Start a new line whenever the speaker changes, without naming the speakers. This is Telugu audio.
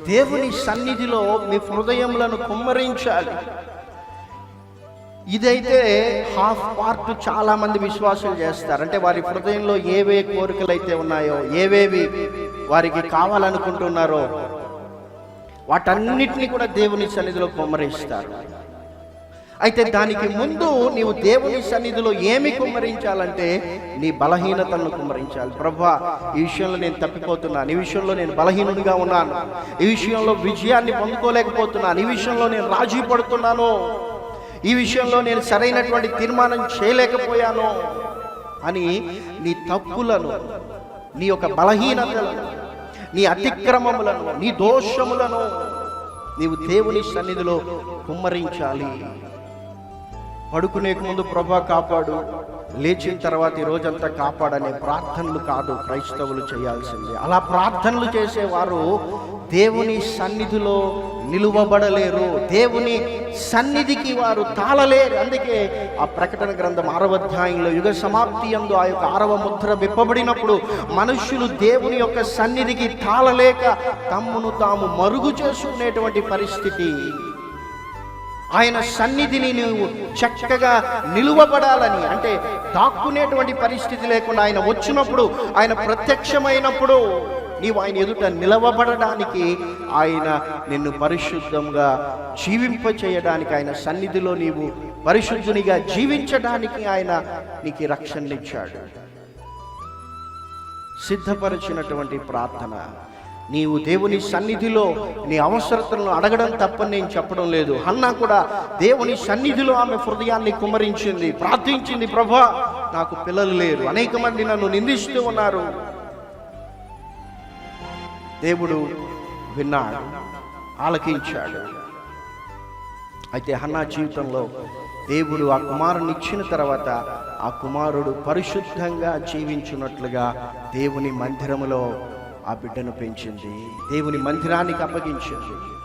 దేవుని సన్నిధిలో మీ హృదయములను కుమ్మరించాలి. ఇదైతే హాఫ్ పార్ట్ చాలా మంది చేస్తారు. అంటే వారి హృదయంలో ఏవే కోరికలు అయితే ఉన్నాయో ఏవేవి వారికి కావాలనుకుంటున్నారో వాటన్నిటిని కూడా దేవుని సన్నిధిలో కుమ్మరిస్తారు. అయితే దానికి ముందు నీవు దేవుని సన్నిధిలో ఏమి కుమ్మరించాలంటే నీ బలహీనతలను కుమ్మరించాలి. ప్రభా ఈ విషయంలో నేను తప్పిపోతున్నాను. ఈ విషయంలో నేను బలహీనుడిగా ఉన్నాను. ఈ విషయంలో విజయాన్ని పొందుకోలేకపోతున్నాను. ఈ విషయంలో నేను రాజీ పడుతున్నాను. ఈ విషయంలో నేను సరైనటువంటి తీర్మానం చేయలేకపోయాను అని నీ తప్పులను నీ యొక్క బలహీనతలను నీ అతిక్రమములను నీ దోషములను నీవు దేవుని సన్నిధిలో కుమ్మరించాలి. పడుకునేక ముందు ప్రభా కాపాడు. లేచిన తర్వాత ఈ రోజంతా కాపాడనే ప్రార్థనలు కాదు క్రైస్తవులు చేయాల్సిందే. అలా ప్రార్థనలు చేసేవారు దేవుని సన్నిధిలో నిలువబడలేరు. దేవుని సన్నిధికి వారు తాళలేరు. అందుకే ఆ ప్రకటన గ్రంథం ఆరవ అధ్యాయంలో యుగ సమాప్తి యందు ఆ యొక్క ఆరవ ముద్ర విప్పబడినప్పుడు మనుష్యులు దేవుని యొక్క సన్నిధికి తాళలేక తమ్మును తాము మరుగు చేసుకునేటువంటి పరిస్థితి. ఆయన సన్నిధిని నువ్వు చక్కగా నిలువబడాలని అంటే దాక్కునేటువంటి పరిస్థితి లేకుండా ఆయన వచ్చినప్పుడు ఆయన ప్రత్యక్షమైనప్పుడు నీవు ఆయన ఎదుట నిలవబడడానికి ఆయన నిన్ను పరిశుద్ధంగా జీవింప చేయడానికి ఆయన సన్నిధిలో నీవు పరిశుద్ధునిగా జీవించడానికి ఆయన నీకు రక్షణనిచ్చాడు. సిద్ధపరిచినటువంటి ప్రార్థన. నీవు దేవుని సన్నిధిలో నీ అవసరతలను అడగడం తప్పని నేను చెప్పడం లేదు. హన్నా కూడా దేవుని సన్నిధిలో ఆమె హృదయాన్ని కుమరించింది ప్రార్థించింది ప్రభా నాకు పిల్లలు లేరు. అనేక మంది నన్ను నిందిస్తూ ఉన్నారు. దేవుడు విన్నాడు ఆలకించాడు. అయితే హన్నా జీవితంలో దేవుడు ఆ కుమారుని ఇచ్చిన తర్వాత ఆ కుమారుడు పరిశుద్ధంగా జీవించున్నట్లుగా దేవుని మందిరములో ఆ బిడ్డను పెంచింది. దేవుని మందిరానికి అప్పగించింది.